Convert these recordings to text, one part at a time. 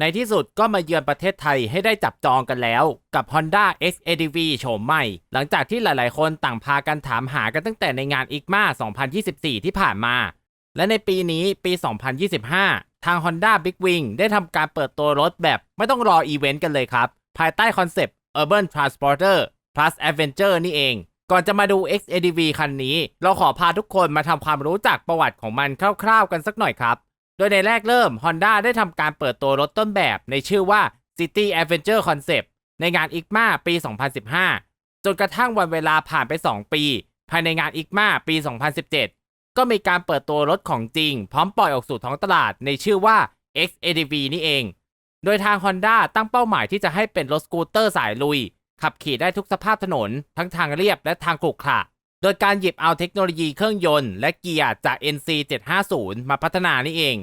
ในที่สุดก็มาเยือนประเทศไทยให้ได้จับจองกันแล้ว กับ Honda XADV โฉมใหม่ หลังจากที่หลายๆ คนต่างพากันถามหากันตั้งแต่ในงาน ICMA 2024 ที่ผ่านมา และในปีนี้ปี 2025 ทาง Honda Big Wing ได้ทำการเปิดตัวรถแบบไม่ต้องรออีเวนต์กันเลยครับ ภายใต้คอนเซปต์ Urban Transporter plus Adventure นี่เอง ก่อนจะมาดู XADV คันนี้ เราขอพาทุกคนมาทำความรู้จักประวัติของมันคร่าว ๆ กันสักหน่อยครับ โดยในแรกเริ่ม Honda ได้ทำการเปิดตัวรถต้นแบบในชื่อว่า City Adventure Concept ในงาน ICMA ปี 2015 จนกระทั่งวันเวลาผ่านไป 2 ปี ภายในงาน ICMA ปี 2017 ก็มีการเปิดตัวรถของจริง พร้อมปล่อยออกสู่ท้องตลาดในชื่อว่า XADV นี่เอง โดยทาง Honda ตั้งเป้าหมายที่จะให้เป็นรถสกูตเตอร์สายลุย ขับขี่ได้ทุกสภาพถนน ทั้งทางเรียบและทางขรุขระโดยการหยิบเอาเทคโนโลยีเครื่องยนต์และเกียร์จาก NC 750 มาพัฒนานี่เอง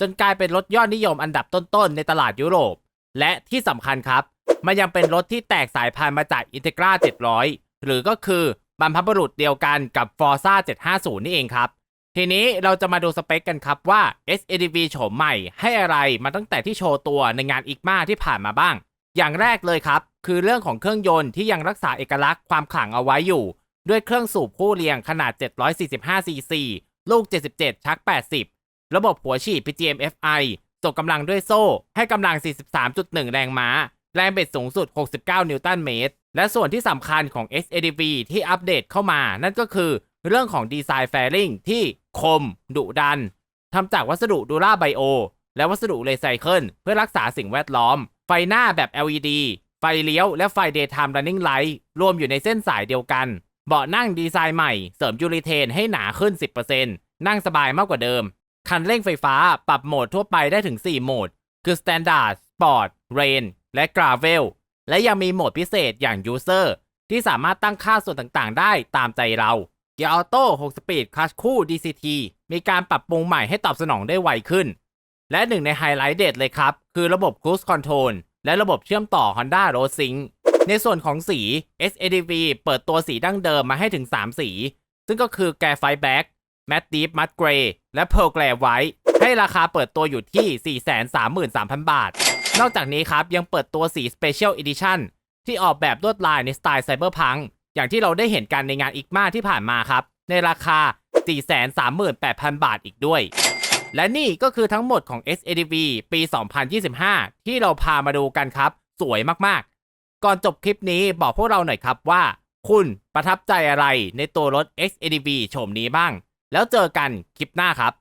จนกลายเป็นรถยอดนิยมอันดับต้นๆ ในตลาดยุโรป และที่สำคัญครับ มันยังเป็นรถที่แตกสายพันธุ์มาจาก Integra 700 หรือก็คือบรรพบุรุษเดียวกันกับ Forza 750 นี่เองครับ ทีนี้เราจะมาดูสเปคกันครับว่า SADV โฉมใหม่ให้อะไรมาตั้งแต่ที่โชว์ตัวในงาน ICMA ที่ผ่านมาบ้าง อย่างแรกเลยครับ คือเรื่องของเครื่องยนต์ที่ยังรักษาเอกลักษณ์ความขลังเอาไว้อยู่ ด้วยเครื่องสูบคู่เรียงขนาด 745 cc ลูก 77 ชัก 80 ระบบหัวฉีด PGM FI ส่งกำลังด้วยโซ่ ให้กำลัง 43.1 แรงม้า แรงเบ็ดสูงสุด 69 นิวตันเมตร และส่วนที่สำคัญของ SADV ที่อัปเดตเข้ามา นั่นก็คือเรื่องของดีไซน์แฟริงที่คม ดุดันทำจากวัสดุดูราไบโอ และวัสดุรีไซเคิลเพื่อรักษาสิ่งแวดล้อม ไฟหน้าแบบ LED ไฟเลี้ยวและไฟ Daytime Running Light รวมอยู่ในเส้นสายเดียวกัน เบาะนั่งดีไซน์ใหม่ เสริมยูริเทนให้หนาขึ้น 10%นั่งสบายมากกว่าเดิม คันเร่งไฟฟ้าปรับโหมดทั่วไปได้ถึง 4 โหมด คือ Standard Sport Rain และ Gravel และยังมีโหมดพิเศษอย่าง User ที่สามารถตั้งค่าส่วนต่างๆ ได้ตามใจเราเกียร์ออโต้6สปีดคลัชคู่ DCT มีการปรับปรุงใหม่ให้ตอบสนองได้ไวขึ้น และหนึ่งในไฮไลท์เด็ดเลยครับ คือระบบ Cruise Control และระบบเชื่อมต่อ Honda Road Sync ในส่วนของสี SADV เปิดตัวสีดั้งเดิมมาให้ถึง 3 สี ซึ่งก็คือ g r a p h i t e Black Matte Deep Matte Gray และ Pearl Glare White ให้ราคาเปิดตัวอยู่ที่ 433,000 บาท นอกจากนี้ครับยังเปิดตัวสี Special Edition ที่ออกแบบลวดลายในสไตล์ไซเบอร์พังอย่างที่เราได้เห็นกันในงานอีกมาที่ผ่านมาครับ ในราคา 438,000 บาทอีกด้วย และนี่ก็คือทั้งหมดของ SADV ปี 2025 ที่เราพามาดูกันครับ สวยมากๆ ก่อนจบคลิปนี้บอกพวกเราหน่อยครับว่า คุณประทับใจอะไรในตัวรถ XADV โฉมนี้บ้าง แล้วเจอกันคลิปหน้าครับ